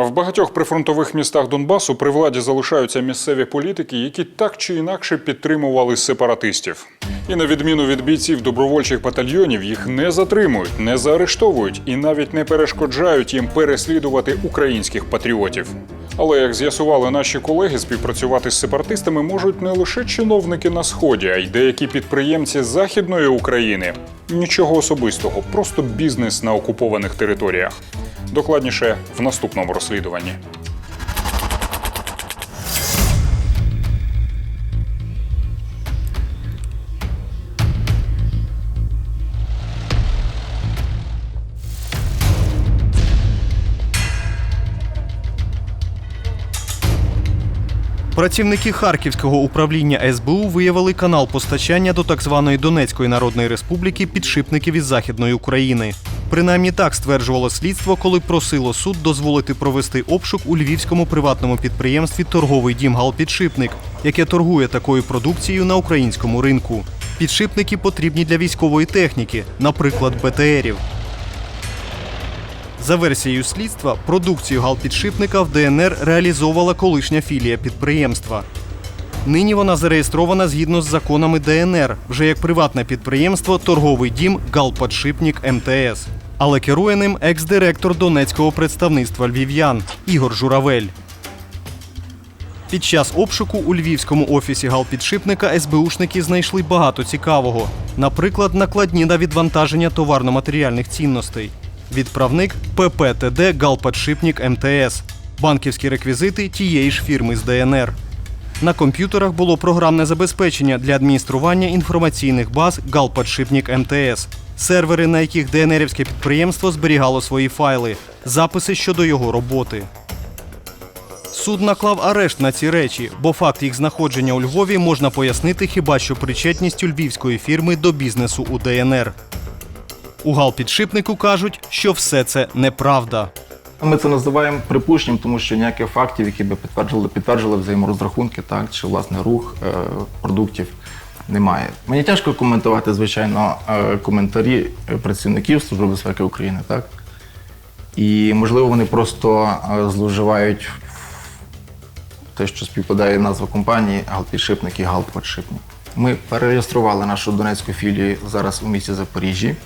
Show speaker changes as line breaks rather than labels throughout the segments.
В багатьох прифронтових містах Донбасу при владі залишаються місцеві політики, які так чи інакше підтримували сепаратистів. І на відміну від бійців добровольчих батальйонів, їх не затримують, не заарештовують і навіть не перешкоджають їм переслідувати українських патріотів. Але як з'ясували наші колеги, співпрацювати з сепаратистами можуть не лише чиновники на сході, а й деякі підприємці західної України. Нічого особистого, просто бізнес на окупованих територіях. Докладніше в наступному розслідуванні.
Працівники Харківського управління СБУ виявили канал постачання до так званої Донецької Народної Республіки підшипників із Західної України. Принаймні так стверджувало слідство, коли просило суд дозволити провести обшук у львівському приватному підприємстві Торговий дім Галпідшипник, яке торгує такою продукцією на українському ринку. Підшипники потрібні для військової техніки, наприклад, БТРів. За версією слідства, продукцію галпідшипника в ДНР реалізовувала колишня філія підприємства. Нині вона зареєстрована згідно з законами ДНР, вже як приватне підприємство Торговий дім Галподшипник МТС. Але керує ним екс-директор Донецького представництва львів'ян Ігор Журавель. Під час обшуку у львівському офісі галпідшипника СБУшники знайшли багато цікавого. Наприклад, накладні на відвантаження товарно-матеріальних цінностей. Відправник ППТД Галподшипник МТС. Банківські реквізити тієї ж фірми з ДНР. На комп'ютерах було програмне забезпечення для адміністрування інформаційних баз Галподшипник МТС, сервери, на яких ДНРівське підприємство зберігало свої файли, записи щодо його роботи. Суд наклав арешт на ці речі, бо факт їх знаходження у Львові можна пояснити хіба що причетністю львівської фірми до бізнесу у ДНР. У галпідшипнику кажуть, що все це неправда.
Ми це називаємо припущенням, тому що ніяких фактів, які би підтверджували, підтверджували взаєморозрахунки, так чи власне рух е, продуктів немає. Мені тяжко коментувати, звичайно, е, коментарі працівників Служби безпеки України, так і можливо вони просто е, зловживають те, що співпадає назва компанії Галпідшипник і Галподшипник. Ми перереєстрували нашу донецьку філію зараз у місті Запоріжжі.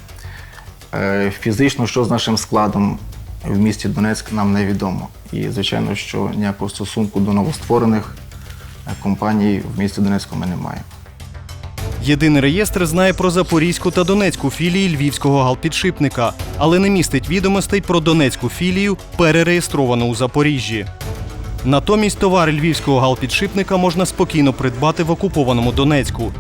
Е, Фізично, що з нашим складом в місті Донецьк, нам невідомо. І, звичайно, що ніякого стосунку до новостворених компаній в місті Донецьку ми не маємо.
Єдиний реєстр знає про Запорізьку та Донецьку філії львівського галпідшипника, але не містить відомостей про Донецьку філію, перереєстровану у Запоріжжі. Натомість товари львівського галпідшипника можна спокійно придбати в окупованому Донецьку.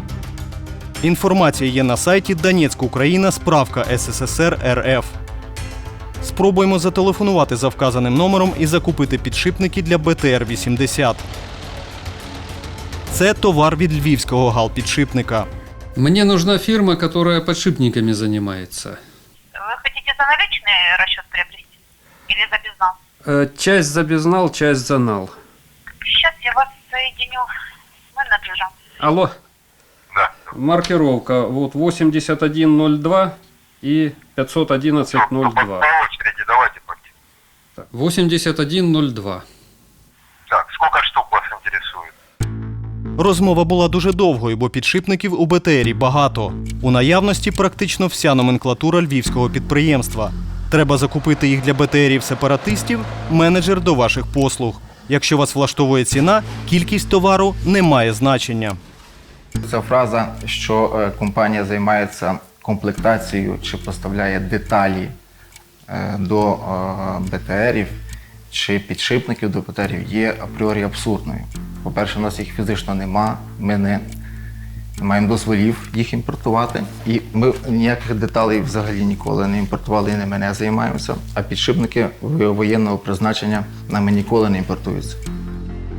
Інформація є на сайті Донецьк Україна справка СССР РФ. Спробуємо зателефонувати за вказаним номером і закупити підшипники для БТР-80. Це товар від львівського галпідшипника.
Мне нужна фирма, которая подшипниками занимается.
Вы хотите за наличный расчет приобрести? Или за безнал?
Э, Часть за безнал, часть за нал.
Сейчас я вас соединю с менеджером.
Алло? Да. Маркировка вот 8102 и 51102.
По очереди давайте пойти.
Так, 8102.
Розмова була дуже довгою, бо підшипників у БТРі багато. У наявності практично вся номенклатура львівського підприємства. Треба закупити їх для БТРів сепаратистів, менеджер до ваших послуг. Якщо вас влаштовує ціна, кількість товару не має значення.
Ця фраза, що е, компанія займається комплектацією чи поставляє деталі е, до е, БТРів чи підшипників до БТРів, є апріорі абсурдною. По-перше, у нас їх фізично нема, ми не маємо дозволів їх імпортувати. І ми ніяких деталей взагалі ніколи не імпортували і не займаємося. А підшипники воєнного призначення нами ніколи не імпортуються.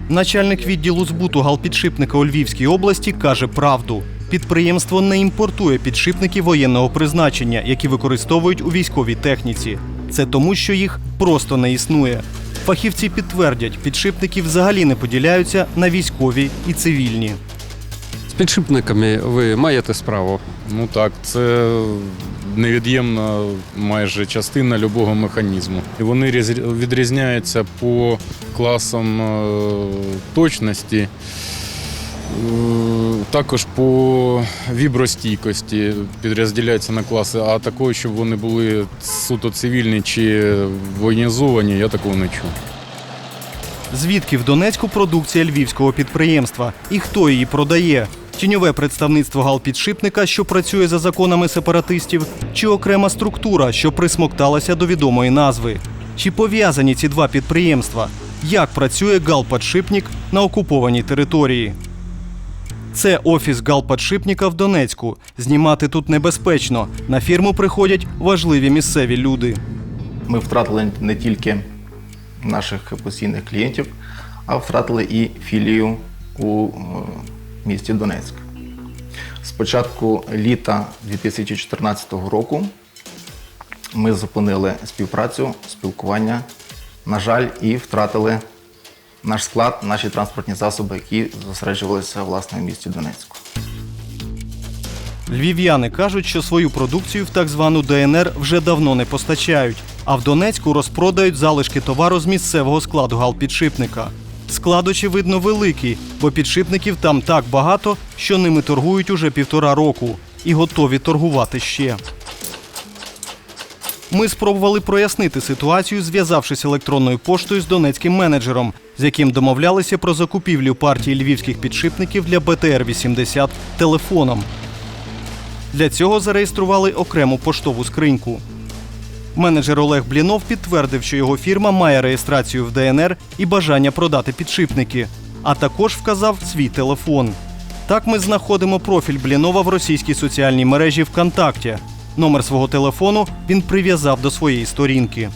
Начальник відділу збуту галпідшипника у Львівській області каже правду. Підприємство не імпортує підшипники воєнного призначення, які використовують у військовій техніці. Це тому, що їх просто не існує. Фахівці підтвердять, підшипники взагалі не поділяються на військові і цивільні.
З підшипниками ви маєте справу.
Ну так, це невід'ємна майже частина любого механізму. І вони різ- відрізняються по класам е, точності, також по вібростійкості підрозділяються на класи, а такої, щоб вони були суто цивільні чи воєнізовані, я такого не чув.
Звідки в Донецьку продукція львівського підприємства і хто її продає? Тіньове представництво галпідшипника, що працює за законами сепаратистів, чи окрема структура, що присмокталася до відомої назви? Чи пов'язані ці два підприємства? Як працює галпадшипник на окупованій території? Це офіс галпадшипника в Донецьку. Знімати тут небезпечно. На фірму приходять важливі місцеві люди.
Ми втратили не тільки наших постійних клієнтів, а втратили і філію у е, місті Донецьк. З початку літа 2014 року ми зупинили співпрацю, спілкування, на жаль, і втратили наш склад, наші транспортні засоби, які зосереджувалися власне в місті Донецьку.
Львів'яни кажуть, що свою продукцію в так звану ДНР вже давно не постачають, а в Донецьку розпродають залишки товару з місцевого складу галпідшипника. Склад, очевидно, великий, бо підшипників там так багато, що ними торгують уже півтора року і готові торгувати ще. Ми спробували прояснити ситуацію, зв'язавшись електронною поштою з донецьким менеджером, з яким домовлялися про закупівлю партії львівських підшипників для БТР-80 телефоном. Для цього зареєстрували окрему поштову скриньку. Менеджер Олег Блінов підтвердив, що його фірма має реєстрацію в ДНР і бажання продати підшипники, а також вказав свій телефон. Так ми знаходимо профіль Блінова в російській соціальній мережі ВКонтакті. Номер свого телефону він прив'язав до своєї сторінки.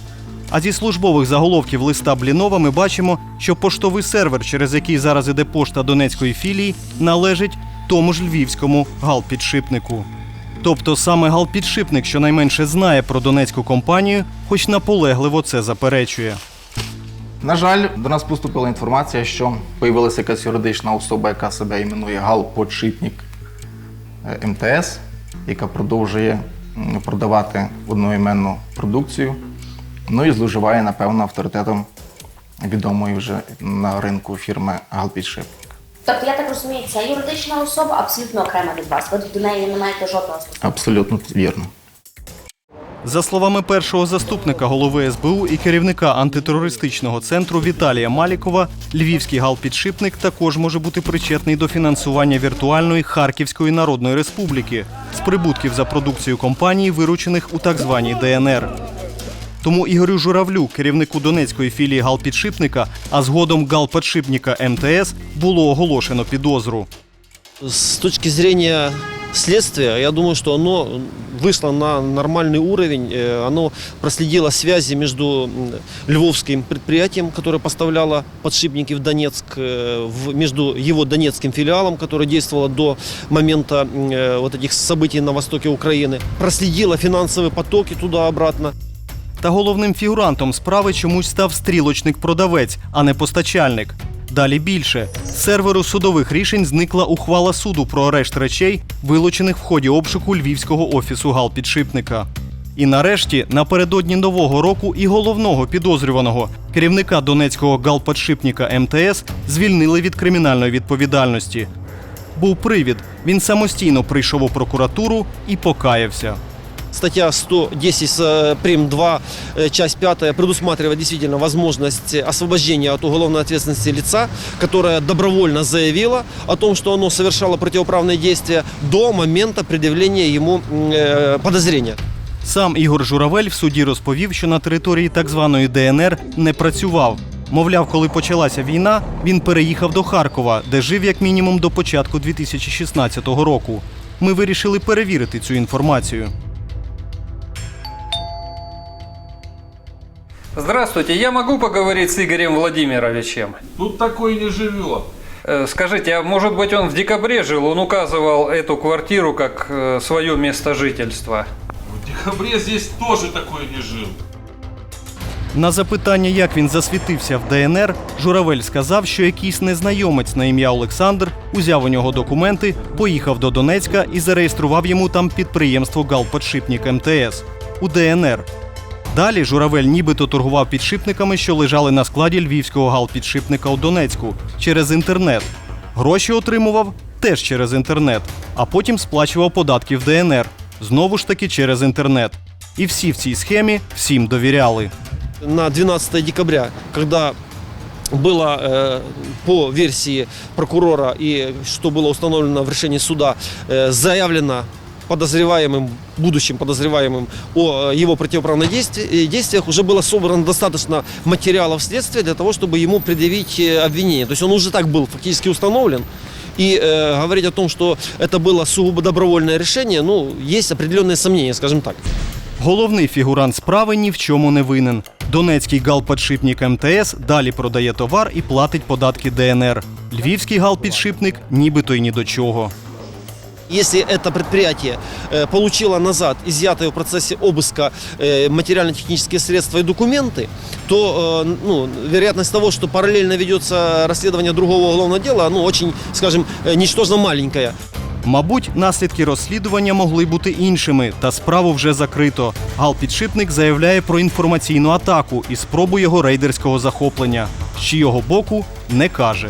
А зі службових заголовків листа Блінова ми бачимо, що поштовий сервер, через який зараз іде пошта Донецької філії, належить тому ж львівському галпідшипнику. Тобто саме галпідшипник щонайменше знає про донецьку компанію, хоч наполегливо це заперечує.
На жаль, до нас поступила інформація, що появилася якась юридична особа, яка себе іменує Галподшипник е, МТС, яка продовжує продавати одноіменну продукцію. Ну і зловживає, напевно, авторитетом відомої вже на ринку фірми Галпідшипник.
Тобто, я так розумію, ця юридична особа абсолютно окрема від вас. Ви до неї не маєте жодного стосунку.
Абсолютно вірно.
За словами першого заступника голови СБУ і керівника антитерористичного центру Віталія Малікова, львівський галпідшипник також може бути причетний до фінансування віртуальної Харківської Народної Республіки з прибутків за продукцію компаній, виручених у так званій ДНР. Тому Ігорю Журавлю, керівнику Донецької філії галпідшипника, а згодом галподшипника МТС, було оголошено підозру.
С точки зрения следствия, я думаю, что оно вышло на нормальный уровень. Э, Оно проследило связи между м, львовским предприятием, которое поставляло подшипники в Донецк, э, в- между его донецким филиалом, который действовало до момента м, э, вот этих событий на востоке Украины. Проследило финансовые потоки туда-обратно.
Та головним фігурантом справи чомусь став стрілочник-продавець, а не постачальник. Далі більше з серверу судових рішень зникла ухвала суду про арешт речей, вилучених в ході обшуку львівського офісу галпідшипника. І нарешті, напередодні нового року і головного підозрюваного керівника донецького галподшипника МТС звільнили від кримінальної відповідальності. Був привід. Він самостійно прийшов у прокуратуру і покаявся.
Статья 110 с, прим 2, э, часть 5 предусматривает действительно возможность освобождения от уголовной ответственности лица, которое добровольно заявило о том, что оно совершало противоправные действия до момента предъявления ему м, э, подозрения.
Сам Ігор Журавель в суді розповів, що на території так званої ДНР не працював. Мовляв, коли почалася війна, він переїхав до Харкова, де жив як мінімум до початку 2016 року. Ми вирішили перевірити цю інформацію.
Здравствуйте, я могу поговорить с Игорем Владимировичем?
Тут такой не живет.
Э, Скажите, а может быть он в декабре жил? Он указывал эту квартиру как э, свое место жительства.
В декабре здесь тоже такой не жил.
На запитання, як він засвітився в ДНР, Журавель сказав, що якийсь незнайомець на ім'я Олександр узяв у нього документи, поїхав до Донецька і зареєстрував йому там підприємство Галподшипник МТС у ДНР. Далі Журавель нібито торгував підшипниками, що лежали на складі львівського галпідшипника у Донецьку через інтернет. Гроші отримував теж через інтернет, а потім сплачував податки в ДНР знову ж таки через інтернет. І всі в цій схемі всім довіряли.
на 12 декабря, когда было э, по версии прокурора и что было установлено в решении суда, э, заявлено подозреваемым, будущим подозреваемым о э, его противоправных действи- э, действиях, уже было собрано достаточно материалов следствия для того, чтобы ему предъявить э, обвинение. То есть он уже так был фактически установлен. И э, говорить о том, что это было сугубо добровольное решение, ну, есть определенные сомнения, скажем так.
Головний фігурант справи ні в чому не винен. Донецький галподшипник МТС далі продає товар і платить податки ДНР. Львівський галпідшипник нібито й ні до чого.
Если это предприятие э, получило назад изъятые в процессе обыска э, материально-технические средства и документы, то э, ну, вероятность того, что параллельно ведется расследование другого уголовного дела, ну, очень, скажем, э, ничтожно маленькая.
Мабуть, наслідки розслідування могли бути іншими, та справу вже закрито. Галпідшипник заявляє про інформаційну атаку і спробу його рейдерського захоплення. З чийого боку не каже.